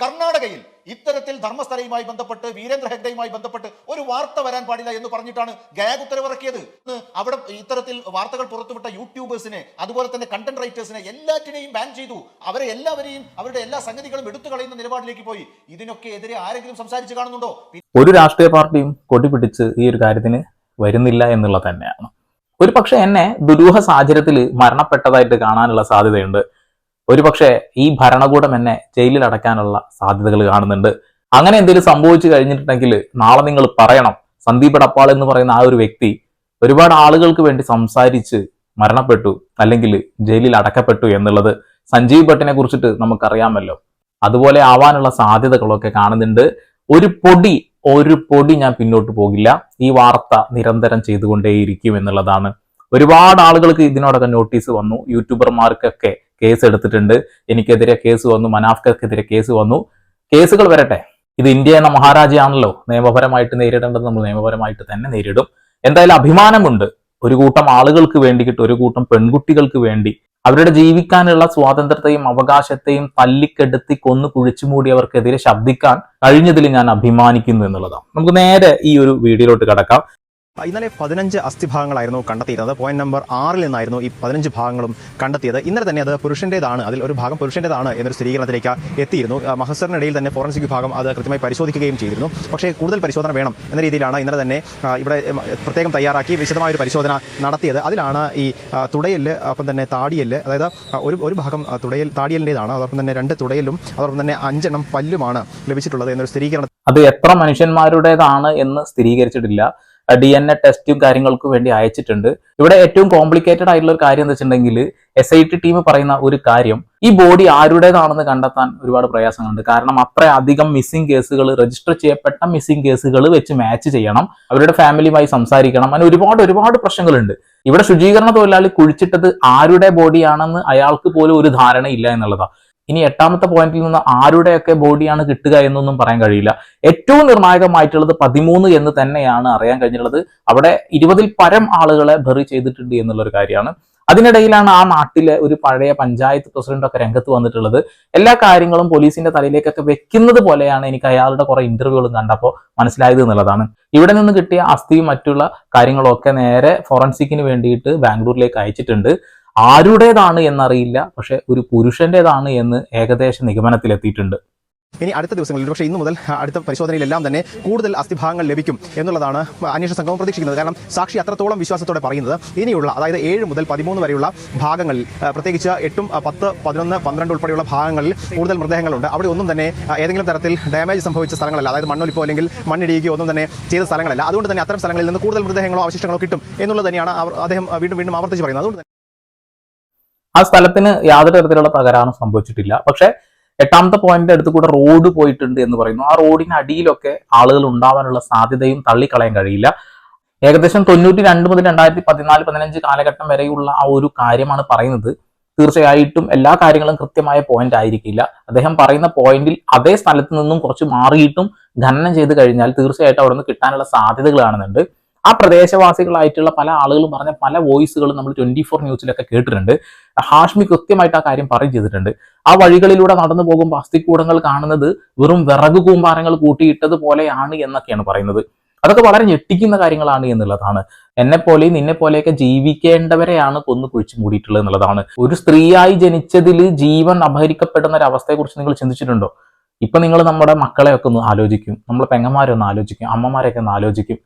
കർണാടകയിൽ ഇത്തരത്തിൽ ധർമ്മസ്ഥലയുമായി ബന്ധപ്പെട്ട് വീരേന്ദ്ര ഹെഗ്ഡയുമായി ബന്ധപ്പെട്ട് ഒരു വാർത്ത വരാൻ പാടില്ല എന്ന് പറഞ്ഞിട്ടാണ് ഗയാഗ് ഉത്തരവിറക്കിയത്. അവിടെ ഇത്തരത്തിൽ വാർത്തകൾ പുറത്തുവിട്ട യൂട്യൂബേഴ്സിനെ അതുപോലെ തന്നെ കണ്ടന്റ് റൈറ്റേഴ്സിനെ എല്ലാറ്റിനെയും ബാൻ ചെയ്തു. അവരെ എല്ലാവരെയും അവരുടെ എല്ലാ സംഗതികളും എടുത്തു കളയുന്ന നിലപാടിലേക്ക് പോയി. ഇതിനൊക്കെ എതിരെ ആരെങ്കിലും സംസാരിച്ച് കാണുന്നുണ്ടോ? ഒരു രാഷ്ട്രീയ പാർട്ടിയും കൊടിപിടിച്ച് ഈ ഒരു കാര്യത്തിന് വരുന്നില്ല എന്നുള്ളത് തന്നെയാണ്. ഒരു പക്ഷെ എന്നെ ദുരൂഹ സാഹചര്യത്തിൽ മരണപ്പെട്ടതായിട്ട് കാണാനുള്ള സാധ്യതയുണ്ട്. ഒരു പക്ഷേ ഈ ഭരണകൂടം എന്നെ ജയിലിൽ അടക്കാനുള്ള സാധ്യതകൾ കാണുന്നുണ്ട്. അങ്ങനെ എന്തെങ്കിലും സംഭവിച്ചു കഴിഞ്ഞിട്ടുണ്ടെങ്കിൽ നാളെ നിങ്ങൾ പറയണം. സന്ദീപ് അടപ്പാൾ എന്ന് പറയുന്ന ആ ഒരു വ്യക്തി ഒരുപാട് ആളുകൾക്ക് വേണ്ടി സംസാരിച്ച് മരണപ്പെട്ടു അല്ലെങ്കിൽ ജയിലിൽ അടക്കപ്പെട്ടു എന്നുള്ളത് സഞ്ജീവ് ഭട്ടിനെ കുറിച്ചിട്ട് നമുക്കറിയാമല്ലോ. അതുപോലെ ആവാനുള്ള സാധ്യതകളൊക്കെ കാണുന്നുണ്ട്. ഒരു പൊടി ഒരു പൊടി ഞാൻ പിന്നോട്ട് പോകില്ല. ഈ വാർത്ത നിരന്തരം ചെയ്തുകൊണ്ടേയിരിക്കും എന്നുള്ളതാണ്. ഒരുപാട് ആളുകൾക്ക് ഇതിനോടൊക്കെ നോട്ടീസ് വന്നു. യൂട്യൂബർമാർക്കൊക്കെ കേസ് എടുത്തിട്ടുണ്ട്. എനിക്കെതിരെ കേസ് വന്നു മനാഫ്കർക്കെതിരെ കേസ് വന്നു. കേസുകൾ വരട്ടെ. ഇത് ഇന്ത്യ എന്ന മഹാരാജയാണല്ലോ. നിയമപരമായിട്ട് നേരിടേണ്ടത് നമ്മൾ നിയമപരമായിട്ട് തന്നെ നേരിടും. എന്തായാലും അഭിമാനമുണ്ട്. ഒരു കൂട്ടം ആളുകൾക്ക് വേണ്ടിയിട്ട് ഒരു കൂട്ടം പെൺകുട്ടികൾക്ക് വേണ്ടി. അവരുടെ ജീവിക്കാനുള്ള സ്വാതന്ത്ര്യത്തെയും അവകാശത്തെയും തല്ലിക്കെടുത്തി കൊന്നു കുഴിച്ചു മൂടി അവർക്കെതിരെ ശബ്ദിക്കാൻ കഴിഞ്ഞതിൽ ഞാൻ അഭിമാനിക്കുന്നു എന്നുള്ളതാണ്. നമുക്ക് നേരെ ഈ ഒരു വീഡിയോയിലോട്ട് കടക്കാം. ഇന്നലെ പതിനഞ്ച് അസ്ഥിഭാഗങ്ങളായിരുന്നു കണ്ടെത്തിയിരുന്നത്. പോയിന്റ് നമ്പർ ആറിൽ നിന്നായിരുന്നു ഈ പതിനഞ്ച് ഭാഗങ്ങളും കണ്ടെത്തിയത്. ഇന്നലെ തന്നെ അത് പുരുഷന്റേതാണ് അതിൽ ഒരു ഭാഗം പുരുഷന്റേതാണ് എന്നൊരു സ്ഥിരീകരണത്തിലേക്ക് എത്തിയിരുന്നു. മഹസറിനിടയിൽ തന്നെ ഫോറൻസിക് വിഭാഗം അത് കൃത്യമായി പരിശോധിക്കുകയും ചെയ്തിരുന്നു. പക്ഷേ കൂടുതൽ പരിശോധന വേണം എന്ന രീതിയിലാണ് ഇന്നലെ തന്നെ ഇവിടെ പ്രത്യേകം തയ്യാറാക്കി വിശദമായ ഒരു പരിശോധന നടത്തിയത്. അതിലാണ് ഈ തുടയൽ അപ്പം തന്നെ താടിയൽ അതായത് ഒരു ഒരു ഭാഗം തുടയൽ താടിയലിന്റെതാണ് അതോടൊപ്പം തന്നെ രണ്ട് തുടയലും അതോടൊപ്പം തന്നെ അഞ്ചെണ്ണം പല്ലുമാണ് ലഭിച്ചിട്ടുള്ളത് എന്നൊരു സ്ഥിരീകരണം അത് എത്ര മനുഷ്യന്മാരുടേതാണ് എന്ന് സ്ഥിരീകരിച്ചിട്ടില്ല. ഡി എൻ എ ടെസ്റ്റും കാര്യങ്ങൾക്കും വേണ്ടി അയച്ചിട്ടുണ്ട്. ഇവിടെ ഏറ്റവും കോംപ്ലിക്കേറ്റഡ് ആയിട്ടുള്ള ഒരു കാര്യം എന്ന് വെച്ചിട്ടുണ്ടെങ്കിൽ എസ് ഐ ടി ടീം പറയുന്ന ഒരു കാര്യം ഈ ബോഡി ആരുടേതാണെന്ന് കണ്ടെത്താൻ ഒരുപാട് പ്രയാസങ്ങളുണ്ട്. കാരണം അത്ര അധികം മിസ്സിംഗ് കേസുകൾ രജിസ്റ്റർ ചെയ്യപ്പെട്ട മിസ്സിംഗ് കേസുകൾ വെച്ച് മാച്ച് ചെയ്യണം. അവരുടെ ഫാമിലിയുമായി സംസാരിക്കണം. അങ്ങനെ ഒരുപാട് ഒരുപാട് പ്രശ്നങ്ങളുണ്ട്. ഇവിടെ ശുചീകരണ തൊഴിലാളി കുഴിച്ചിട്ടത് ആരുടെ ബോഡിയാണെന്ന് അയാൾക്ക് പോലും ഒരു ധാരണയില്ല എന്നുള്ളതാണ് ഇനി എട്ടാമത്തെ പോയിന്റിൽ നിന്ന് ആരുടെയൊക്കെ ബോഡിയാണ് കിട്ടുക എന്നൊന്നും പറയാൻ കഴിയില്ല. ഏറ്റവും നിർണായകമായിട്ടുള്ളത് പതിമൂന്ന് എന്ന് തന്നെയാണ് അറിയാൻ കഴിഞ്ഞിട്ടുള്ളത്. അവിടെ ഇരുപതിൽ പരം ആളുകളെ ബെറി ചെയ്തിട്ടുണ്ട് എന്നുള്ള ഒരു കാര്യമാണ്. അതിനിടയിലാണ് ആ നാട്ടിലെ ഒരു പഴയ പഞ്ചായത്ത് പ്രസിഡന്റ് ഒക്കെ രംഗത്ത് വന്നിട്ടുള്ളത്. എല്ലാ കാര്യങ്ങളും പോലീസിന്റെ തലയിലേക്കൊക്കെ വെക്കുന്നത് പോലെയാണ് എനിക്ക് അയാളുടെ കുറെ ഇന്റർവ്യൂകളും കണ്ടപ്പോൾ മനസ്സിലായത് എന്നുള്ളതാണ്. ഇവിടെ നിന്ന് കിട്ടിയ അസ്ഥിയും മറ്റുള്ള കാര്യങ്ങളൊക്കെ നേരെ ഫോറൻസിക്കിന് വേണ്ടിയിട്ട് ബാംഗ്ലൂരിലേക്ക് അയച്ചിട്ടുണ്ട്. ആരുടേതാണ് എന്നറിയില്ല. പക്ഷെ ഒരു പുരുഷന്റേതാണ് എന്ന് ഏകദേശ നിഗമനത്തിലെത്തിയിട്ടുണ്ട്. ഇനി അടുത്ത ദിവസങ്ങളിൽ പക്ഷേ ഇന്നു മുതൽ അടുത്ത പരിശോധനയിലെല്ലാം തന്നെ കൂടുതൽ അസ്ഥിഭാഗങ്ങൾ ലഭിക്കും എന്നുള്ളതാണ് അന്വേഷണ സംഘം പ്രതീക്ഷിക്കുന്നത്. കാരണം സാക്ഷി അത്രത്തോളം വിശ്വാസത്തോടെ പറയുന്നത് ഇനിയുള്ള അതായത് ഏഴ് മുതൽ പതിമൂന്ന് വരെയുള്ള ഭാഗങ്ങളിൽ പ്രത്യേകിച്ച് എട്ടും പത്ത് പതിനൊന്ന് പന്ത്രണ്ട് ഉൾപ്പെടെയുള്ള ഭാഗങ്ങളിൽ കൂടുതൽ മൃതദേഹങ്ങളുണ്ട്. അവിടെ ഒന്നും തന്നെ ഏതെങ്കിലും തരത്തിൽ ഡാമേജ് സംഭവിച്ച സ്ഥലങ്ങളല്ല. അതായത് മണ്ണൊലിപ്പോ അല്ലെങ്കിൽ മണ്ണിടിയുകയോ ഒന്നും തന്നെ ചെയ്ത സ്ഥലങ്ങളല്ല. അതുകൊണ്ട് തന്നെ അത്തരം സ്ഥലങ്ങളിൽ നിന്ന് കൂടുതൽ മൃതദേഹങ്ങളോ അവശിഷ്ടങ്ങളോ കിട്ടും എന്നുള്ളത് തന്നെയാണ് അദ്ദേഹം വീണ്ടും വീണ്ടും ആവർത്തിച്ച് പറയുന്നത്. അതുകൊണ്ട് ആ സ്ഥലത്തിന് യാതൊരു തരത്തിലുള്ള തകരാറും സംഭവിച്ചിട്ടില്ല. പക്ഷെ എട്ടാമത്തെ പോയിന്റ് അടുത്ത് കൂടെ റോഡ് പോയിട്ടുണ്ട് എന്ന് പറയുന്നു. ആ റോഡിന് അടിയിലൊക്കെ ആളുകൾ ഉണ്ടാവാനുള്ള സാധ്യതയും തള്ളിക്കളയാൻ കഴിയില്ല. ഏകദേശം തൊണ്ണൂറ്റി രണ്ട് മുതൽ രണ്ടായിരത്തി പതിനാല് പതിനഞ്ച് കാലഘട്ടം വരെയുള്ള ആ ഒരു കാര്യമാണ് പറയുന്നത്. തീർച്ചയായിട്ടും എല്ലാ കാര്യങ്ങളും കൃത്യമായ പോയിന്റ് ആയിരിക്കില്ല. അദ്ദേഹം പറയുന്ന പോയിന്റിൽ അതേ സ്ഥലത്ത് നിന്നും കുറച്ച് മാറിയിട്ടും ഖനനം ചെയ്ത് കഴിഞ്ഞാൽ തീർച്ചയായിട്ടും അവിടെ നിന്ന് കിട്ടാനുള്ള സാധ്യതകൾ കാണുന്നുണ്ട് ആ പ്രദേശവാസികളായിട്ടുള്ള പല ആളുകളും പറഞ്ഞ പല വോയിസുകളും നമ്മൾ ട്വന്റി ഫോർ ന്യൂസിലൊക്കെ കേട്ടിട്ടുണ്ട്. ഹാഷ്മി കൃത്യമായിട്ട് ആ കാര്യം പറയും ചെയ്തിട്ടുണ്ട്. ആ വഴികളിലൂടെ നടന്നു പോകുമ്പോൾ അസ്ഥിക്കൂടങ്ങൾ കാണുന്നത് വെറും വിറക് കൂമ്പാരങ്ങൾ കൂട്ടിയിട്ടത് പോലെയാണ് എന്നൊക്കെയാണ് പറയുന്നത്. അതൊക്കെ വളരെ ഞെട്ടിക്കുന്ന കാര്യങ്ങളാണ് എന്നുള്ളതാണ്. എന്നെ പോലെയും നിന്നെ പോലെയൊക്കെ ജീവിക്കേണ്ടവരെയാണ് കൊന്നു കുഴിച്ചു മൂടിയിട്ടുള്ളത് എന്നുള്ളതാണ്. ഒരു സ്ത്രീയായി ജനിച്ചതിൽ ജീവൻ അപഹരിക്കപ്പെടുന്ന ഒരു അവസ്ഥയെക്കുറിച്ച് നിങ്ങൾ ചിന്തിച്ചിട്ടുണ്ടോ? ഇപ്പൊ നിങ്ങൾ നമ്മുടെ മക്കളെയൊക്കെ ഒന്ന് ആലോചിക്കും. നമ്മളെ പെങ്ങന്മാരെ ഒന്ന് ആലോചിക്കും. അമ്മമാരെയൊക്കെ ഒന്ന് ആലോചിക്കും.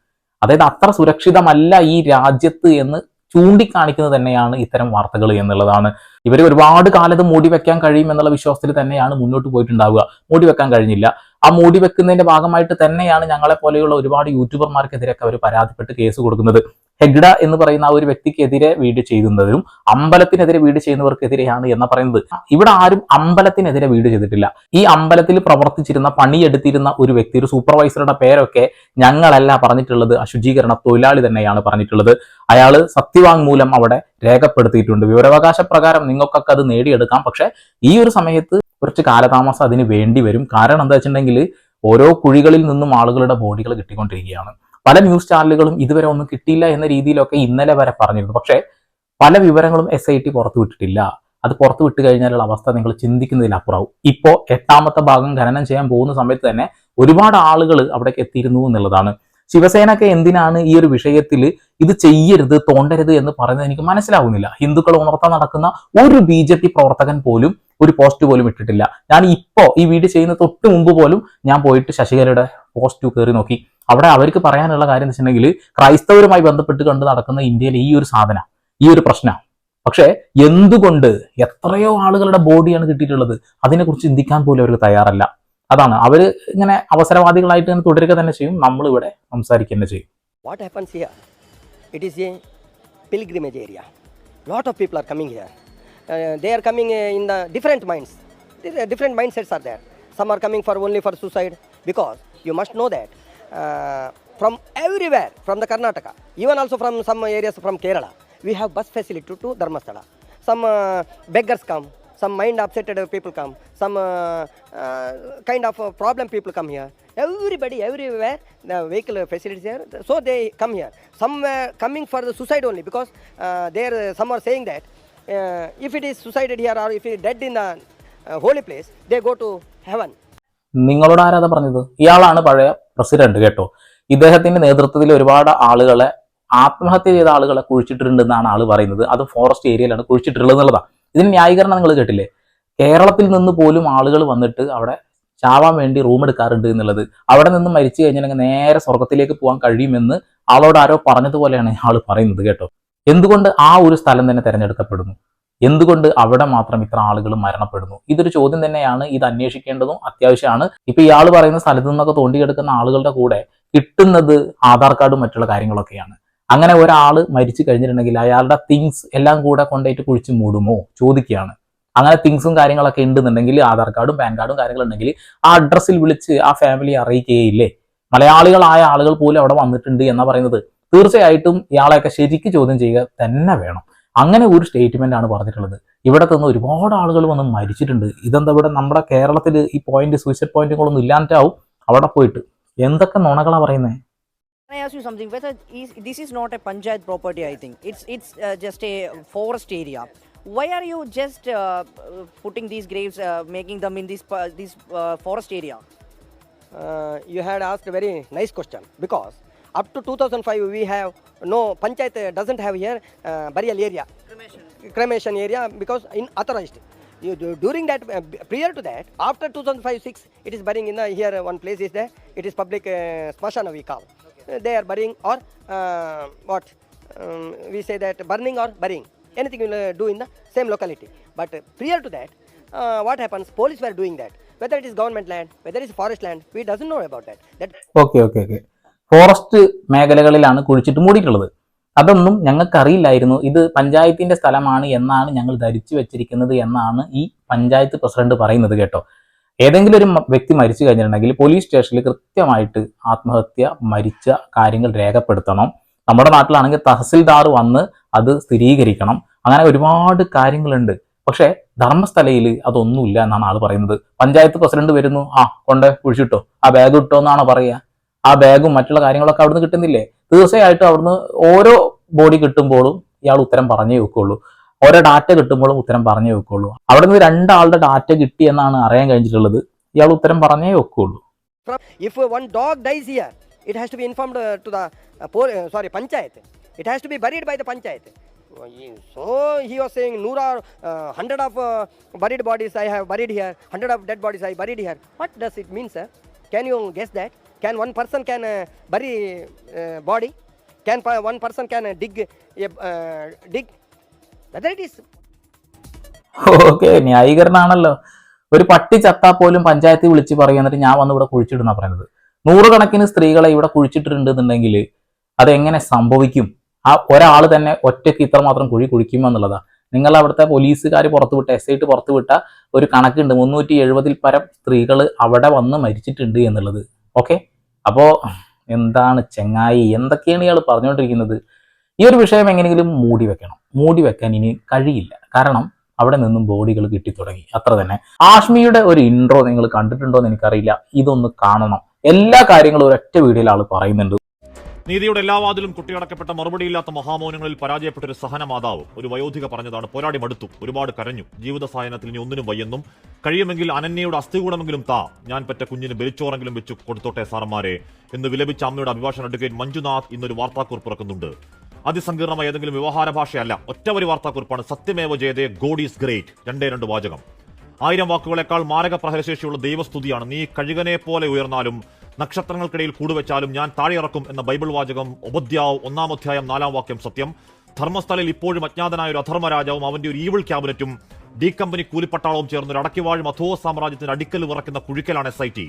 അതായത് അത്ര സുരക്ഷിതമല്ല ഈ രാജ്യത്ത് എന്ന് ചൂണ്ടിക്കാണിക്കുന്നത് തന്നെയാണ് ഇത്തരം വാർത്തകൾ എന്നുള്ളതാണ്. ഇവർ ഒരുപാട് കാലത്ത് മൂടി വെക്കാൻ കഴിയും എന്നുള്ള വിശ്വാസത്തിൽ തന്നെയാണ് മുന്നോട്ട് പോയിട്ടുണ്ടാവുക. മൂടി വെക്കാൻ കഴിഞ്ഞില്ല. ആ മൂടി വെക്കുന്നതിന്റെ ഭാഗമായിട്ട് തന്നെയാണ് ഞങ്ങളെ പോലെയുള്ള ഒരുപാട് യൂട്യൂബർമാർക്കെതിരെയൊക്കെ അവർ പരാതിപ്പെട്ട് കേസ് കൊടുക്കുന്നത്. ഹെഗ്ഡ എന്ന് പറയുന്ന ആ ഒരു വ്യക്തിക്കെതിരെ വീട് ചെയ്യുന്നതിനും അമ്പലത്തിനെതിരെ വീട് ചെയ്യുന്നവർക്കെതിരെയാണ് എന്ന് പറയുന്നത്. ഇവിടെ ആരും അമ്പലത്തിനെതിരെ വീട് ചെയ്തിട്ടില്ല. ഈ അമ്പലത്തിൽ പ്രവർത്തിച്ചിരുന്ന പണിയെടുത്തിരുന്ന ഒരു വ്യക്തി ഒരു സൂപ്പർവൈസറുടെ പേരൊക്കെ ഞങ്ങളല്ല പറഞ്ഞിട്ടുള്ളത്. അശുചീകരണ തൊഴിലാളി തന്നെയാണ് പറഞ്ഞിട്ടുള്ളത്. അയാൾ സത്യവാങ്മൂലം അവിടെ രേഖപ്പെടുത്തിയിട്ടുണ്ട്. വിവരാവകാശ പ്രകാരം നിങ്ങൾക്കൊക്കെ അത് നേടിയെടുക്കാം. പക്ഷെ ഈ ഒരു സമയത്ത് കുറച്ച് കാലതാമസം അതിന് വേണ്ടി വരും. കാരണം എന്താ വെച്ചിട്ടുണ്ടെങ്കിൽ ഓരോ കുഴികളിൽ നിന്നും ആളുകളുടെ ബോഡികൾ കിട്ടിക്കൊണ്ടിരിക്കുകയാണ്. പല ന്യൂസ് ചാനലുകളും ഇതുവരെ ഒന്നും കിട്ടിയില്ല എന്ന രീതിയിലൊക്കെ ഇന്നലെ വരെ പറഞ്ഞിരുന്നു. പക്ഷേ പല വിവരങ്ങളും എസ് ഐ ടി പുറത്തുവിട്ടിട്ടില്ല അത് പുറത്തു വിട്ട് കഴിഞ്ഞാലുള്ള അവസ്ഥ നിങ്ങൾ ചിന്തിക്കുന്നതിലപ്പുറവും. ഇപ്പോൾ എട്ടാമത്തെ ഭാഗം ഖനനം ചെയ്യാൻ പോകുന്ന സമയത്ത് തന്നെ ഒരുപാട് ആളുകൾ അവിടേക്ക് എത്തിയിരുന്നു എന്നുള്ളതാണ്. ശിവസേനക്ക് എന്തിനാണ് ഈ ഒരു വിഷയത്തിൽ ഇത് ചെയ്യരുത് തോണ്ടരുത് എന്ന് പറയുന്നത് എനിക്ക് മനസ്സിലാവുന്നില്ല. ഹിന്ദുക്കൾ ഉണർത്താൻ നടക്കുന്ന ഒരു ബി ജെ പി പ്രവർത്തകൻ പോലും ഒരു പോസ്റ്റ് പോലും ഇട്ടിട്ടില്ല. ഞാൻ ഇപ്പോൾ ഈ വീഡിയോ ചെയ്യുന്ന തൊട്ട് മുമ്പ് പോലും ഞാൻ പോയിട്ട് ശശികലയുടെ പോസ്റ്റ് കയറി നോക്കി. അവിടെ അവർക്ക് പറയാനുള്ള കാര്യം എന്ന് വെച്ചിട്ടുണ്ടെങ്കിൽ ക്രൈസ്തവരുമായി ബന്ധപ്പെട്ട് കണ്ട് നടക്കുന്ന ഇന്ത്യയിലെ ഈ ഒരു സാധന ഈ ഒരു പ്രശ്നം പക്ഷേ എന്തുകൊണ്ട് എത്രയോ ആളുകളുടെ ബോഡിയാണ് കിട്ടിയിട്ടുള്ളത് അതിനെക്കുറിച്ച് ചിന്തിക്കാൻ പോലും അവർക്ക് തയ്യാറല്ല അതാണ് അവർ ഇങ്ങനെ അവസരവാദികളായിട്ട് തന്നെ തുടരുക തന്നെ ചെയ്യും നമ്മൾ ഇവിടെ സംസാരിക്കുക തന്നെ ചെയ്യും happens here? It is a pilgrimage area. Lot of people are coming here. Uh, they are coming uh, in the different minds. Different mindsets are there. Some are coming for only for suicide because you must know that from everywhere, from the Karnataka, even also from some areas from Kerala, we have bus facility to, Dharmasthala. Some uh, beggars come, some mind upsetted people come, some uh, uh, kind of uh, problem people come here. Everybody, everywhere, the vehicle facilities here, so they come here. Some coming for the suicide only because uh, there, uh, some are saying that uh, if it is suicided here or if it is dead in the uh, holy place, they go to heaven. നിങ്ങളോട് ആരാധ പറഞ്ഞത്? ഇയാളാണ് പഴയ president കേട്ടോ. ഇദ്ദേഹത്തിന്റെ നേതൃത്വത്തിൽ ഒരുപാട് ആളുകളെ ആത്മഹത്യ ചെയ്ത ആളുകളെ കുഴിച്ചിട്ടിട്ടുണ്ട് എന്നാണ് ആൾ പറയുന്നത്. അത് ഫോറസ്റ്റ് ഏരിയയിലാണ് കുഴിച്ചിട്ടുള്ളത് എന്നുള്ളതാണ്. ഇതിന് ന്യായീകരണം നിങ്ങൾ കേട്ടില്ലേ? കേരളത്തിൽ നിന്ന് പോലും ആളുകൾ വന്നിട്ട് അവിടെ ചാവാൻ വേണ്ടി റൂം എടുക്കാറുണ്ട് എന്നുള്ളത്. അവിടെ നിന്ന് മരിച്ചു കഴിഞ്ഞാൽ നേരെ സ്വർഗത്തിലേക്ക് പോകാൻ കഴിയുമെന്ന് ആളോട് ആരോ പറഞ്ഞതുപോലെയാണ് ആൾ പറയുന്നത് കേട്ടോ. എന്തുകൊണ്ട് ആ ഒരു സ്ഥലം തന്നെ തിരഞ്ഞെടുക്കപ്പെടുന്നു? എന്തുകൊണ്ട് അവിടെ മാത്രം ഇത്ര ആളുകൾ മരണപ്പെടുന്നു? ഇതൊരു ചോദ്യം തന്നെയാണ്. ഇത് അന്വേഷിക്കേണ്ടതും അത്യാവശ്യമാണ്. ഇപ്പൊ ഇയാൾ പറയുന്ന സ്ഥലത്തു നിന്നൊക്കെ തോണ്ടിയെടുക്കുന്ന ആളുകളുടെ കൂടെ കിട്ടുന്നത് ആധാർ കാർഡും മറ്റുള്ള കാര്യങ്ങളൊക്കെയാണ്. അങ്ങനെ ഒരാൾ മരിച്ചു കഴിഞ്ഞിട്ടുണ്ടെങ്കിൽ അയാളുടെ തിങ്സ് എല്ലാം കൂടെ കൊണ്ടായിട്ട് കുഴിച്ച് മൂടുമോ? ചോദിക്കുകയാണ്. അങ്ങനെ തിങ്സും കാര്യങ്ങളൊക്കെ ഉണ്ടെന്നുണ്ടെങ്കിൽ ആധാർ കാർഡും പാൻ കാർഡും കാര്യങ്ങളുണ്ടെങ്കിൽ ആ അഡ്രസ്സിൽ വിളിച്ച് ആ ഫാമിലി അറിയിക്കുകയില്ലേ? മലയാളികളായ ആളുകൾ പോലും അവിടെ വന്നിട്ടുണ്ട് എന്നാ പറയുന്നത്. തീർച്ചയായിട്ടും ഇയാളെയൊക്കെ ശരിക്ക് ചോദ്യം ചെയ്യുക തന്നെ വേണം. അങ്ങനെ ഒരു സ്റ്റേറ്റ്മെന്റ് ആണ് പറഞ്ഞിട്ടുള്ളത് ഇവിടെ നിന്ന് ഒരുപാട് ആളുകൾ വന്ന് മരിച്ചിട്ടുണ്ട് ഇതെന്താ ഇവിടെ നമ്മുടെ കേരളത്തിൽ ഈ പോയിന്റ് സൂയിസൈഡ് പോയിന്റുകളൊന്നും ഇല്ലാണ്ടാവും അവിടെ പോയിട്ട് എന്തൊക്കെ നുണകളാ പറയുന്നത് Can I ask you something? Whether is, this is not a panchayat property, I think it's it's uh, just a forest area. Why are you just uh, uh, putting these graves, uh, making them in this uh, this uh, forest area? Uh, you had asked a very nice question because up to 2005 we have no panchayat doesn't have here uh, burial area. Cremation. cremation area because in authorized. During that uh, prior to that after 2005 6 it is burying in the here uh, one place is there. It is public uh, smashana we call. Okay. they are burying or uh, what um, we say that burning or burying. Anything will do in the same locality. But prior to that what happens? Police were doing that. Whether it is government land whether it is forest land we doesn't know about that. That okay okay okay. Forest മേഖലകളിലാണ് കുഴിച്ചിട്ട് മൂടിയിട്ടുള്ളത്. അതൊന്നും ഞങ്ങൾക്ക് അറിയില്ലായിരുന്നു ഇത് പഞ്ചായത്തിന്റെ സ്ഥലമാണ് എന്നാണ് ഞങ്ങൾ ധരിച്ചു വെച്ചിരിക്കുന്നത് എന്നാണ് ഈ പഞ്ചായത്ത് പ്രസിഡന്റ് പറയുന്നത് കേട്ടോ. ഏതെങ്കിലും ഒരു വ്യക്തി മരിച്ചു കഴിഞ്ഞിട്ടുണ്ടെങ്കിൽ പോലീസ് സ്റ്റേഷനിൽ കൃത്യമായിട്ട് ആത്മഹത്യ മരിച്ച കാര്യങ്ങൾ രേഖപ്പെടുത്തണം. നമ്മുടെ നാട്ടിലാണെങ്കിൽ തഹസിൽദാർ വന്ന് അത് സ്ഥിരീകരിക്കണം. അങ്ങനെ ഒരുപാട് കാര്യങ്ങളുണ്ട്. പക്ഷേ ധർമ്മസ്ഥലയിൽ അതൊന്നുമില്ല എന്നാണ് ആൾ പറയുന്നത്. പഞ്ചായത്ത് പ്രസിഡന്റ് വരുന്നു. ആ കൊണ്ട് കുഴിച്ചിട്ടോ. ആ ബാഗ് ഇട്ടോ എന്നാണ് പറയുക? ആ ബാഗും മറ്റുള്ള കാര്യങ്ങളൊക്കെ അവിടുന്ന് കിട്ടുന്നില്ലേ തീർച്ചയായിട്ടും അവിടുന്ന് ഓരോ ബോഡി കിട്ടുമ്പോഴും ഇയാൾ ഉത്തരം പറഞ്ഞേ വെക്കുള്ളൂ ഓരോ ഡാറ്റ കിട്ടുമ്പോഴും ഉത്തരം പറഞ്ഞേ വെക്കുള്ളൂ അവിടെ നിന്ന് രണ്ടാളുടെ ഡാറ്റ കിട്ടി എന്നാണ് അറിയാൻ കഴിഞ്ഞിട്ടുള്ളത് ഇയാൾ ഉത്തരം പറഞ്ഞേ വെക്കുള്ളൂ uh, uh, uh, uh, has to be buried by the panchayat Uh, so he was saying nura uh, 100 of uh, buried bodies i have buried here 100 of dead bodies i buried here what does it can you guess that can one person can uh, bury uh, body? Can one person can uh, dig uh, dig? Whether is okay ന്യായീകരണമാണല്ലോ. ഒരു പട്ടി ചത്താ പോലും പഞ്ചായത്തിൽ വിളിച്ച് പറയും എന്നിട്ട് ഞാൻ വന്ന് ഇവിടെ കുഴിച്ചിടുന്ന പറയുന്നത്. നൂറുകണക്കിന് സ്ത്രീകളെ ഇവിടെ കുഴിച്ചിട്ടിട്ടുണ്ടെന്നുണ്ടെങ്കിൽ അതെങ്ങനെ സംഭവിക്കും? ആ ഒരാൾ തന്നെ ഒറ്റയ്ക്ക് ഇത്രമാത്രം കുഴി കുഴിക്കുമെന്നുള്ളതാ. നിങ്ങൾ അവിടുത്തെ പോലീസുകാർ പുറത്തുവിട്ട എസ് ഐ ടി പുറത്തുവിട്ട ഒരു കണക്കുണ്ട്. മുന്നൂറ്റി എഴുപതിൽ പരം സ്ത്രീകൾ അവിടെ വന്ന് മരിച്ചിട്ടുണ്ട് എന്നുള്ളത്. ഓക്കെ അപ്പോൾ എന്താണ് ചെങ്ങായി? എന്തൊക്കെയാണ് ഇയാൾ പറഞ്ഞുകൊണ്ടിരിക്കുന്നത്? ഈ ഒരു വിഷയം എങ്ങനെയെങ്കിലും മൂടി വെക്കണം. മൂടി വെക്കാൻ ഇനി കഴിയില്ല. കാരണം അവിടെ നിന്നും ബോഡികൾ കിട്ടി തുടങ്ങി അത്ര തന്നെ. ആഷ്മിയുടെ ഒരു ഇൻട്രോ നിങ്ങൾ കണ്ടിട്ടുണ്ടോ എന്ന് എനിക്കറിയില്ല. ഇതൊന്ന് കാണണം. എല്ലാ കാര്യങ്ങളും ഒരൊറ്റ വീഡിയോയിൽ ആൾ പറയുന്നുണ്ട്. നീതിയുടെ എല്ലാ വാതിലും കുട്ടിയടക്കപ്പെട്ട മറുപടിയില്ലാത്ത മഹാമൗനങ്ങളിൽ പരാജയപ്പെട്ട ഒരു സഹന മാതാവ് ഒരു വയോധിക പറഞ്ഞതാണ് പോരാടി മടുത്തു ഒരുപാട് കരഞ്ഞു ജീവിത സായനത്തിൽ ഇനി ഒന്നിനും വയ്യെന്നും കഴിയുമെങ്കിൽ അനന്യയുടെ അസ്ഥികൂടമെങ്കിലും താ ഞാൻ പറ്റ കുഞ്ഞിന് ബലിച്ചോറെങ്കിലും വെച്ചു കൊടുത്തോട്ടെ സാറന്മാരെ എന്ന് വിലപിച്ച അമ്മയുടെ അഭിഭാഷകൻ അഡ്വക്കേറ്റ് മഞ്ജുനാഥ് ഇന്നൊരു വാർത്താക്കുറിപ്പ് ഇറക്കുന്നുണ്ട് അതിസങ്കീർണമായ ഏതെങ്കിലും വ്യവഹാര ഭാഷയല്ല ഒറ്റവരി വാർത്താക്കുറിപ്പാണ് സത്യമേവ ജയതേ ഗോഡ് ഈസ് ഗ്രേറ്റ് രണ്ടേ രണ്ട് വാചകം. ആയിരം വാക്കുകളെക്കാൾ മാരക പ്രഹരശേഷിയുള്ള ദൈവസ്തുതിയാണ് നീ കഴുകനെ പോലെ ഉയർന്നാലും നക്ഷത്രങ്ങൾക്കിടയിൽ കൂടുവെച്ചാലും ഞാൻ താഴെയിറക്കും എന്ന ബൈബിൾ വാചകം ഉപദ്യാവ് ഒന്നാം അധ്യായം നാലാം വാക്യം സത്യം. ധർമ്മസ്ഥലിൽ ഇപ്പോഴും അജ്ഞാതനായ ഒരു അധർമ്മരാജാവും അവന്റെ ഒരു ഈവിൾ ക്യാബിനറ്റും ഡി കമ്പനി കൂലിപ്പട്ടാളവും ചേർന്ന് ഒരു അടക്കിവാഴും അധോ സാമ്രാജ്യത്തിന് അടിക്കൽ വിറക്കുന്ന കുഴിക്കലാണ് എസ് ഐ ടി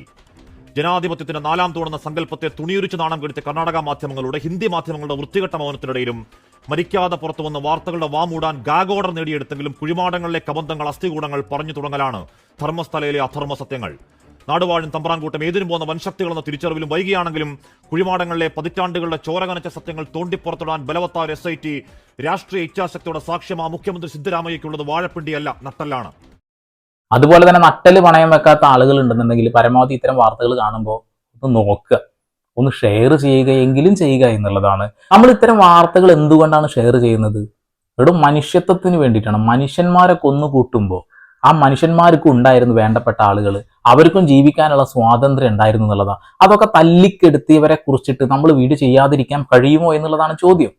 ജനാധിപത്യത്തിന്റെ നാലാം തൂണെന്ന സങ്കല്പത്തെ തുണിയുരിച്ച് നാണം കെടുത്ത കർണാടക മാധ്യമങ്ങളുടെ ഹിന്ദി മാധ്യമങ്ങളുടെ വൃത്തികെട്ട മൗനത്തിനിടയിലും മരിക്കാതെ പുറത്തു വന്ന വാർത്തകളുടെ വാമൂടാൻ ഗാഗ് ഓർഡർ നേടിയെടുത്തെങ്കിലും കുഴിമാടങ്ങളിലെ കബന്ധങ്ങൾ അസ്ഥികൂടങ്ങൾ പറഞ്ഞു തുടങ്ങലാണ് ധർമ്മസ്ഥലയിലെ അധർമ്മ സത്യങ്ങൾ നാടുവാഴും തമ്പ്രാൻകൂട്ടം ഏതിനും പോകുന്ന വൻശക്തികളെന്ന തിരിച്ചറിവിലും വൈകിയാണെങ്കിലും കുഴിമാടങ്ങളിലെ പതിറ്റാണ്ടുകളുടെ ചോരകനച്ച സത്യങ്ങൾ തോണ്ടിപ്പുറത്തിടാൻ ബലവത്തായ എസ് ഐ ടി രാഷ്ട്രീയ ഇച്ഛാശക്തിയുടെ സാക്ഷ്യം ആ മുഖ്യമന്ത്രി സിദ്ധരാമയ്യയ്ക്കുള്ളത് വാഴപ്പിണ്ടിയല്ല നട്ടല്ലാണ്. അതുപോലെ തന്നെ നട്ടൽ പണയം വെക്കാത്ത ആളുകൾ ഉണ്ടെന്നുണ്ടെങ്കിൽ പരമാവധി ഇത്തരം വാർത്തകൾ കാണുമ്പോൾ ഒന്ന് നോക്കുക. ഒന്ന് ഷെയർ ചെയ്യുകയെങ്കിലും ചെയ്യുക എന്നുള്ളതാണ്. നമ്മൾ ഇത്തരം വാർത്തകൾ എന്തുകൊണ്ടാണ് ഷെയർ ചെയ്യുന്നത്? ഇവിടെ മനുഷ്യത്വത്തിന് വേണ്ടിയിട്ടാണ്. മനുഷ്യന്മാരെ കൊന്നു കൂട്ടുമ്പോൾ ആ മനുഷ്യന്മാർക്കും ഉണ്ടായിരുന്നു വേണ്ടപ്പെട്ട ആളുകൾ അവർക്കും ജീവിക്കാനുള്ള സ്വാതന്ത്ര്യം ഉണ്ടായിരുന്നു എന്നുള്ളതാണ്. അതൊക്കെ തല്ലിക്കെടുത്തിയവരെ കുറിച്ചിട്ട് നമ്മൾ വീട് ചെയ്യാതിരിക്കാൻ കഴിയുമോ എന്നുള്ളതാണ് ചോദ്യം.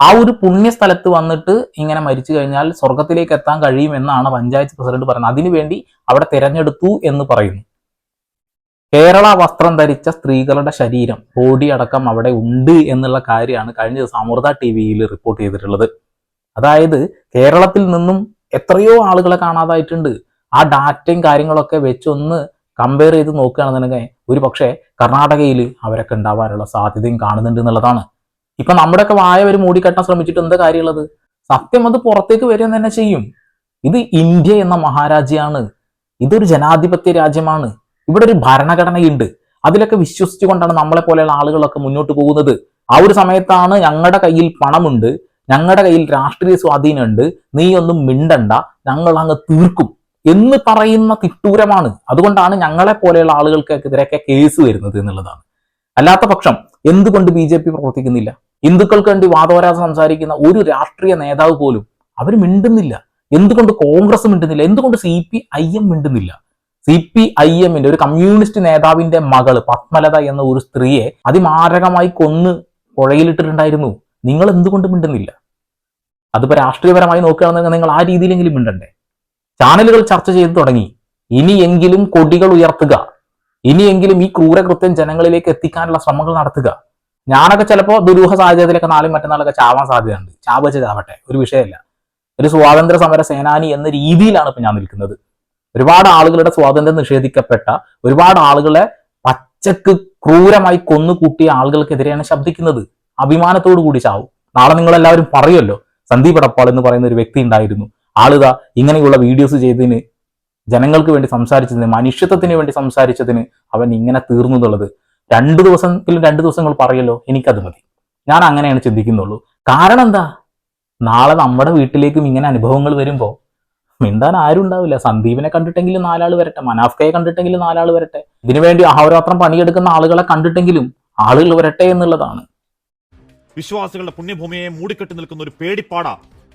ആ ഒരു പുണ്യസ്ഥലത്ത് വന്നിട്ട് ഇങ്ങനെ മരിച്ചു കഴിഞ്ഞാൽ സ്വർഗത്തിലേക്ക് എത്താൻ കഴിയുമെന്നാണ് പഞ്ചായത്ത് പ്രസിഡന്റ് പറയുന്നത്. അതിനുവേണ്ടി അവിടെ തിരഞ്ഞെടുത്തു എന്ന് പറയുന്നു. കേരള വസ്ത്രം ധരിച്ച സ്ത്രീകളുടെ ശരീരം ബോഡി അടക്കം അവിടെ ഉണ്ട് എന്നുള്ള കാര്യമാണ് കഴിഞ്ഞ ദിവസം അമൃത ടി വിയിൽ റിപ്പോർട്ട് ചെയ്തിട്ടുള്ളത്. അതായത് കേരളത്തിൽ നിന്നും എത്രയോ ആളുകളെ കാണാതായിട്ടുണ്ട്. ആ ഡാറ്റയും കാര്യങ്ങളൊക്കെ വെച്ചൊന്ന് കമ്പയർ ചെയ്ത് നോക്കുകയാണെന്നുണ്ടെങ്കിൽ ഒരു പക്ഷേ കർണാടകയിൽ അവരൊക്കെ ഉണ്ടാവാനുള്ള സാധ്യതയും കാണുന്നുണ്ട് എന്നുള്ളതാണ്. ഇപ്പൊ നമ്മുടെയൊക്കെ വായ ഒരു മൂടിക്കെട്ടാൻ ശ്രമിച്ചിട്ട് എന്താ കാര്യമുള്ളത്? സത്യം അത് പുറത്തേക്ക് വരിക തന്നെ ചെയ്യും. ഇത് ഇന്ത്യ എന്ന മഹാരാജ്യമാണ് ഇതൊരു ജനാധിപത്യ രാജ്യമാണ്. ഇവിടെ ഒരു ഭരണഘടനയുണ്ട്. അതിലൊക്കെ വിശ്വസിച്ചുകൊണ്ടാണ് നമ്മളെ പോലെയുള്ള ആളുകളൊക്കെ മുന്നോട്ട് പോകുന്നത്. ആ ഒരു സമയത്താണ് ഞങ്ങളുടെ കയ്യിൽ പണമുണ്ട്. ഞങ്ങളുടെ കയ്യിൽ രാഷ്ട്രീയ സ്വാധീനമുണ്ട്. നീ ഒന്നും മിണ്ടണ്ട. ഞങ്ങൾ അങ്ങ് തീർക്കും. എന്ന് പറയുന്ന തിട്ടൂരമാണ്. അതുകൊണ്ടാണ് ഞങ്ങളെ പോലെയുള്ള ആളുകൾക്കെതിരെയൊക്കെ കേസ് വരുന്നത് എന്നുള്ളതാണ്. അല്ലാത്ത പക്ഷം എന്തുകൊണ്ട് ബി ജെ പി പ്രവർത്തിക്കുന്നില്ല? ഹിന്ദുക്കൾക്ക് വേണ്ടി വാദവരാതെ സംസാരിക്കുന്ന ഒരു രാഷ്ട്രീയ നേതാവ് പോലും അവർ മിണ്ടുന്നില്ല. എന്തുകൊണ്ട് കോൺഗ്രസ് മിണ്ടുന്നില്ല? എന്തുകൊണ്ട് സി പി ഐ എം മിണ്ടുന്നില്ല? സി പി ഐ എമ്മിന്റെ ഒരു കമ്മ്യൂണിസ്റ്റ് നേതാവിന്റെ മകൾ പത്മലത എന്ന ഒരു സ്ത്രീയെ അതിമാരകമായി കൊന്ന് പുഴയിലിട്ടിട്ടുണ്ടായിരുന്നു. നിങ്ങൾ എന്തുകൊണ്ട് മിണ്ടുന്നില്ല? അതിപ്പോ രാഷ്ട്രീയപരമായി നോക്കുകയാണെന്നുണ്ടെങ്കിൽ നിങ്ങൾ ആ രീതിയിലെങ്കിലും മിണ്ടണ്ടേ? ചാനലുകൾ ചർച്ച ചെയ്തു തുടങ്ങി. ഇനിയെങ്കിലും കൊടികൾ ഉയർത്തുക. ഇനിയെങ്കിലും ഈ ക്രൂരകൃത്യം ജനങ്ങളിലേക്ക് എത്തിക്കാനുള്ള ശ്രമങ്ങൾ നടത്തുക. ഞാനൊക്കെ ചിലപ്പോൾ ദുരൂഹ സാഹചര്യത്തിലൊക്കെ നാളെയും മറ്റന്നാളൊക്കെ ചാവാൻ സാധ്യതയുണ്ട്. ചാവച്ച് ചാവട്ടെ. ഒരു വിഷയമല്ല. ഒരു സ്വാതന്ത്ര്യ സമര സേനാനി എന്ന രീതിയിലാണ് ഇപ്പൊ ഞാൻ നിൽക്കുന്നത്. ഒരുപാട് ആളുകളുടെ സ്വാതന്ത്ര്യം നിഷേധിക്കപ്പെട്ട ഒരുപാട് ആളുകളെ പച്ചക്ക് ക്രൂരമായി കൊന്നുകൂട്ടിയ ആളുകൾക്കെതിരെയാണ് ശബ്ദിക്കുന്നത്. അഭിമാനത്തോടു കൂടി ചാവും. നാളെ നിങ്ങളെല്ലാവരും പറയുമല്ലോ സന്ദീപ് എടപ്പാൾ എന്ന് പറയുന്ന ഒരു വ്യക്തി ഉണ്ടായിരുന്നു. ആളുതാ ഇങ്ങനെയുള്ള വീഡിയോസ് ചെയ്തതിന് ജനങ്ങൾക്ക് വേണ്ടി സംസാരിച്ചതിന് മനുഷ്യത്വത്തിന് വേണ്ടി സംസാരിച്ചതിന് അവൻ ഇങ്ങനെ തീർന്നു എന്നുള്ളത്. രണ്ടു ദിവസമെങ്കിലും രണ്ടു ദിവസങ്ങൾ പറയല്ലോ എനിക്കത് മതി. ഞാൻ അങ്ങനെയാണ് ചിന്തിക്കുന്നുള്ളൂ. കാരണം എന്താ? നാളെ നമ്മുടെ വീട്ടിലേക്കും ഇങ്ങനെ അനുഭവങ്ങൾ വരുമ്പോൾ മിണ്ടാൻ ആരും ഉണ്ടാവില്ല. സന്ദീപിനെ കണ്ടിട്ടെങ്കിലും നാലാൾ വരട്ടെ മനാഫ്കയെ കണ്ടിട്ടെങ്കിലും നാലാൾ വരട്ടെ. ഇതിനുവേണ്ടി അഹോരാത്രം പണിയെടുക്കുന്ന ആളുകളെ കണ്ടിട്ടെങ്കിലും ആളുകൾ വരട്ടെ എന്നുള്ളതാണ്. വിശ്വാസികളുടെ പുണ്യഭൂമിയെ മൂടിക്കെട്ടി നിൽക്കുന്ന ഒരു പേടിപ്പാട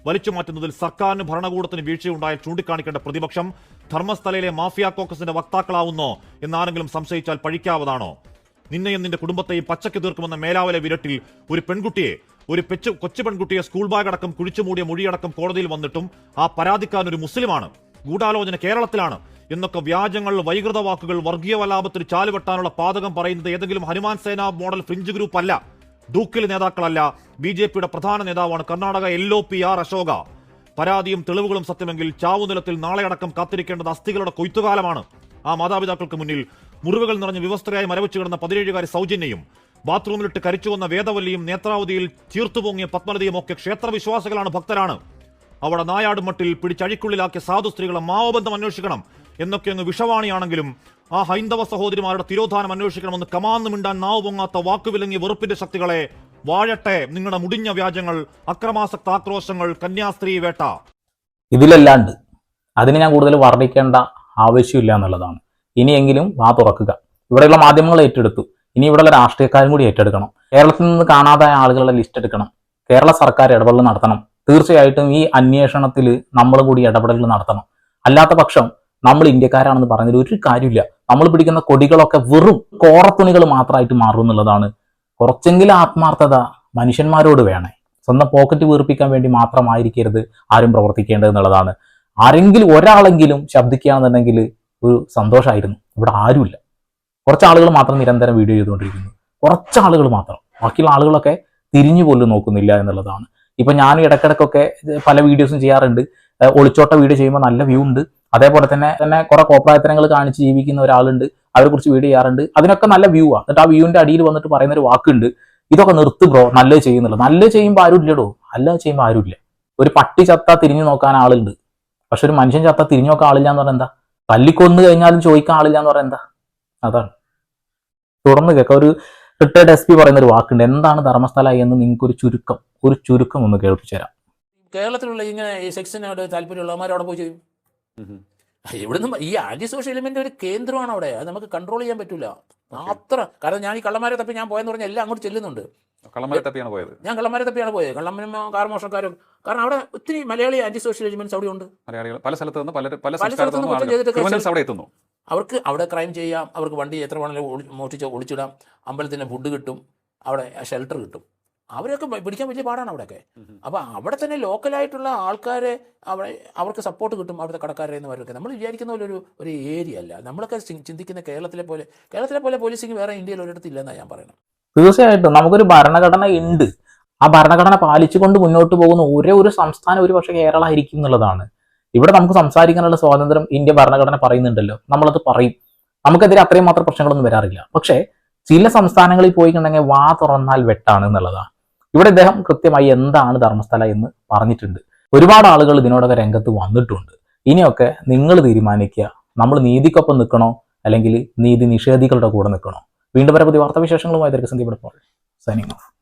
വലിച്ചു മാറ്റുന്നതിൽ സർക്കാരിന് ഭരണകൂടത്തിന് വീഴ്ചയുണ്ടായാൽ ചൂണ്ടിക്കാണിക്കേണ്ട പ്രതിപക്ഷം ധർമ്മസ്ഥലയിലെ മാഫിയ കോക്കസിന്റെ വക്താക്കളാവുന്നോ എന്നാരെങ്കിലും സംശയിച്ചാൽ പഴിക്കാവതാണോ? നിന്നെയും നിന്റെ കുടുംബത്തെയും പച്ചക്ക് തീർക്കുമെന്ന മേലാവലെ വിരട്ടിൽ ഒരു പെൺകുട്ടിയെ ഒരു പെച്ചു കൊച്ചു പെൺകുട്ടിയെ സ്കൂൾ ബാഗ് അടക്കം കുഴിച്ചുമൂടിയ മൊഴിയടക്കം കോടതിയിൽ വന്നിട്ടും ആ പരാതിക്കാരൻ ഒരു മുസ്ലിമാണ് ഗൂഢാലോചന കേരളത്തിലാണ് എന്നൊക്കെ വ്യാജങ്ങൾ വൈകൃത വാക്കുകൾ വർഗീയ വലാപത്തിന് ചാലുവെട്ടാനുള്ള പാതകം പറയുന്നത് ഏതെങ്കിലും ഹനുമാൻ സേന മോഡൽ ഫ്രിഞ്ച് ഗ്രൂപ്പ് അല്ല. ഡൂക്കിൽ നേതാക്കളല്ല. ബി ജെ പിയുടെ പ്രധാന നേതാവാണ് Karnataka L O P R Ashoka. പരാതിയും തെളിവുകളും സത്യമെങ്കിൽ ചാവുനിലത്തിൽ നാളെയടക്കം കാത്തിരിക്കേണ്ടത് അസ്ഥികളുടെ കൊയ്ത്തുകാലമാണ്. ആ മാതാപിതാക്കൾക്ക് മുന്നിൽ മുറിവുകൾ നിറഞ്ഞ് വിവസ്ത്രയായി മരവിച്ചു കിടന്ന പതിനേഴുകാരി സൗജന്യയും ബാത്റൂമിലിട്ട് കരിച്ചു വന്ന വേദവല്ലിയും നേത്രാവതിയിൽ ചീർത്തുപൊങ്ങിയ പത്മലതയും ഒക്കെ ക്ഷേത്രവിശ്വാസികളാണ് ഭക്തരാണ്. അവിടെ നായാടുമട്ടിൽ പിടിച്ചഴിക്കുള്ളിലാക്കിയ സാധു സ്ത്രീകളെ മാവബന്ധം അന്വേഷിക്കണം എന്നൊക്കെ അങ്ങ് വിഷവാണിയാണെങ്കിലും ആ ഹൈന്ദവ സഹോദരിമാരുടെ തിരോധാനം അന്വേഷിക്കണമെന്ന് കമാന്ന് മിണ്ടാൻ നാവ് പൊങ്ങാത്ത വാക്കുവിലങ്ങിയ വെറുപ്പിന്റെ ശക്തികളെ വാഴട്ടെ നിങ്ങളുടെ മുടിഞ്ഞ വ്യാജങ്ങൾ അക്രമാസക്ത ആക്രോശങ്ങൾ കന്യാസ്ത്രീ വേട്ട. ഇതിലല്ലാണ്ട് അതിന് ഞാൻ കൂടുതൽ വർണിക്കേണ്ട ആവശ്യമില്ല എന്നുള്ളതാണ്. ഇനിയെങ്കിലും വാ തുറക്കുക. ഇവിടെയുള്ള മാധ്യമങ്ങൾ ഏറ്റെടുത്തു. ഇനി ഇവിടെയുള്ള രാഷ്ട്രീയക്കാരും കൂടി ഏറ്റെടുക്കണം. കേരളത്തിൽ നിന്ന് കാണാതായ ആളുകളുടെ ലിസ്റ്റ് എടുക്കണം. കേരള സർക്കാർ ഇടപെടൽ നടത്തണം. തീർച്ചയായിട്ടും ഈ അന്വേഷണത്തിൽ നമ്മൾ കൂടി ഇടപെടൽ നടത്തണം. അല്ലാത്ത പക്ഷം നമ്മൾ ഇന്ത്യക്കാരാണെന്ന് പറഞ്ഞതിൽ ഒരു കാര്യമില്ല. നമ്മൾ പിടിക്കുന്ന കൊടികളൊക്കെ വെറും കോറത്തുണികൾ മാത്രമായിട്ട് മാറും എന്നുള്ളതാണ്. കുറച്ചെങ്കിലും ആത്മാർത്ഥത മനുഷ്യന്മാരോട് വേണേ. സ്വന്തം പോക്കറ്റ് വീർപ്പിക്കാൻ വേണ്ടി മാത്രമായിരിക്കരുത് ആരും പ്രവർത്തിക്കേണ്ടത് എന്നുള്ളതാണ്. ആരെങ്കിലും ഒരാളെങ്കിലും ശബ്ദിക്കുകയാണെന്നുണ്ടെങ്കിൽ ഒരു സന്തോഷമായിരുന്നു. ഇവിടെ ആരുമില്ല. കുറച്ച് ആളുകൾ മാത്രം നിരന്തരം വീഡിയോ ചെയ്തുകൊണ്ടിരിക്കുന്നു. കുറച്ച് ആളുകൾ മാത്രം. ബാക്കിയുള്ള ആളുകളൊക്കെ തിരിഞ്ഞു പോലും നോക്കുന്നില്ല എന്നുള്ളതാണ്. ഇപ്പൊ ഞാൻ ഇടക്കിടക്കൊക്കെ പല വീഡിയോസും ചെയ്യാറുണ്ട്. ഒളിച്ചോട്ട വീഡിയോ ചെയ്യുമ്പോൾ നല്ല വ്യൂ ഉണ്ട്. അതേപോലെ തന്നെ തന്നെ കുറെ കോപ്രായത്തനങ്ങൾ കാണിച്ച് ജീവിക്കുന്ന ഒരാളുണ്ട്. അവരെ കുറിച്ച് വീഡിയോ ചെയ്യാറുണ്ട്. അതിനൊക്കെ നല്ല വ്യൂ ആണ് എന്നിട്ട് ആ വ്യൂവിന്റെ അടിയിൽ വന്നിട്ട് പറയുന്ന ഒരു വാക്കുണ്ട്. ഇതൊക്കെ നിർത്ത് ബ്രോ നല്ലത് ചെയ്യുന്നില്ല നല്ല ചെയ്യുമ്പോൾ ആരും ഇല്ലടോ നല്ലത് ചെയ്യുമ്പോൾ ഇല്ല ഒരു പട്ടി ചത്ത തിരിഞ്ഞു നോക്കാൻ ആളുണ്ട്. പക്ഷെ ഒരു മനുഷ്യൻ ചത്ത തിരിഞ്ഞു നോക്കാൻ ആളില്ല എന്ന് പറഞ്ഞാൽ എന്താ? തല്ലിക്കൊന്നു കഴിഞ്ഞാലും ചോദിക്കാൻ ആളില്ല എന്ന് പറഞ്ഞാൽ എന്താ? അതാണ്. തുടർന്ന് കേൾക്കാം. ഒരു റിട്ടയർഡ് എസ് പി പറയുന്ന ഒരു വാക്കുണ്ട്. എന്താണ് ധർമ്മസ്ഥല എന്ന് നിങ്ങൾക്ക് ഒരു ചുരുക്കം. ഒരു ചുരുക്കം ഒന്ന് കേൾപ്പിച്ചു തരാം കേരളത്തിലുള്ള ഇങ്ങനെ ഈ സെക്സിനോട് താല്പര്യമുള്ളവന്മാർ പോയി ചെയ്യും ഇവിടുന്ന് ഈ ആന്റി സോഷ്യൽ എലിമെന്റ് ഒരു കേന്ദ്രമാണ് അവിടെ. അത് നമുക്ക് കൺട്രോൾ ചെയ്യാൻ പറ്റില്ല അത്ര. കാരണം ഞാൻ ഈ കള്ളന്മാരെ തപ്പി ഞാൻ പോയെന്ന് പറഞ്ഞാൽ എല്ലാം അങ്ങോട്ട് ചെല്ലുന്നുണ്ട്. കള്ളന്മാരെ തപ്പിയാണ് പോയത്. ഞാൻ കള്ളന്മാരെ തപ്പിയാണ് പോയത്. കള്ളമ്മനും കാർ മോഷണക്കാരും. കാരണം അവിടെ ഒത്തിരി മലയാളി ആന്റി സോഷ്യൽ എലിമെന്റ്സ് അവിടെ ഉണ്ട്. മലയാളികൾ പല സ്ഥലത്ത് നിന്ന് പല പല സ്ഥലത്ത് നിന്നും അവിടെ എത്തുന്നു. അവർക്ക് അവിടെ ക്രൈം ചെയ്യാം. അവർക്ക് വണ്ടി എത്ര വേണമെങ്കിലും മോഷ്ടിച്ച് ഒളിച്ചിടാം. അമ്പലത്തിന് ഫുഡ് കിട്ടും. അവിടെ ഷെൽട്ടർ കിട്ടും. അവരൊക്കെ പ- പിടിക്കാൻ വലിയ പാടാണ് അവിടെയൊക്കെ. അപ്പോൾ അവിടെ തന്നെ ലോക്കലായിട്ടുള്ള ആൾക്കാരെ അവിടെ അവർക്ക് സപ്പോർട്ട് കിട്ടും അവിടുത്തെ കടക്കാരെ എന്ന് പറയുന്നത് നമ്മൾ വിചാരിക്കുന്ന പോലെ ഒരു ഒരു ഏരിയ അല്ല. നമ്മളൊക്കെ ചിന്തിക്കുന്ന കേരളത്തിലെ പോലെ കേരളത്തിലെ പോലെ പോലീസിങ് വേറെ ഇന്ത്യയിൽ ഒരിടത്ത് ഇല്ലെന്നാണ് ഞാൻ പറയുന്നത് തീർച്ചയായിട്ടും. നമുക്കൊരു ഭരണഘടന ഉണ്ട്. ആ ഭരണഘടന പാലിച്ചുകൊണ്ട് മുന്നോട്ട് പോകുന്ന ഒരേ ഒരു സംസ്ഥാനം ഒരു പക്ഷേ കേരള ആയിരിക്കും എന്നുള്ളതാണ്. ഇവിടെ നമുക്ക് സംസാരിക്കാനുള്ള സ്വാതന്ത്ര്യം ഇന്ത്യ ഭരണഘടന പറയുന്നുണ്ടല്ലോ. നമ്മളത് പറയും. നമുക്കെതിരെ അത്രയും മാത്രം പ്രശ്നങ്ങളൊന്നും വരാറില്ല. പക്ഷേ ചില സംസ്ഥാനങ്ങളിൽ പോയിക്കുണ്ടെങ്കിൽ വാ തുറന്നാൽ വെട്ടാണ് എന്നുള്ളതാണ്. ഇവിടെ ഇദ്ദേഹം കൃത്യമായി എന്താണ് ധർമ്മസ്ഥല എന്ന് പറഞ്ഞിട്ടുണ്ട്. ഒരുപാട് ആളുകൾ ഇതിനോടൊക്കെ രംഗത്ത് വന്നിട്ടുണ്ട്. ഇനിയൊക്കെ നിങ്ങൾ തീരുമാനിക്കുക. നമ്മൾ നീതിക്കൊപ്പം നിൽക്കണോ? അല്ലെങ്കിൽ നീതി നിഷേധികളുടെ കൂടെ നിൽക്കണോ? വീണ്ടും വരെ പുതിയ വാർത്താവിശേഷങ്ങളുമായി ദീർഘസന്ധി സൈനിങ് ഓഫ്.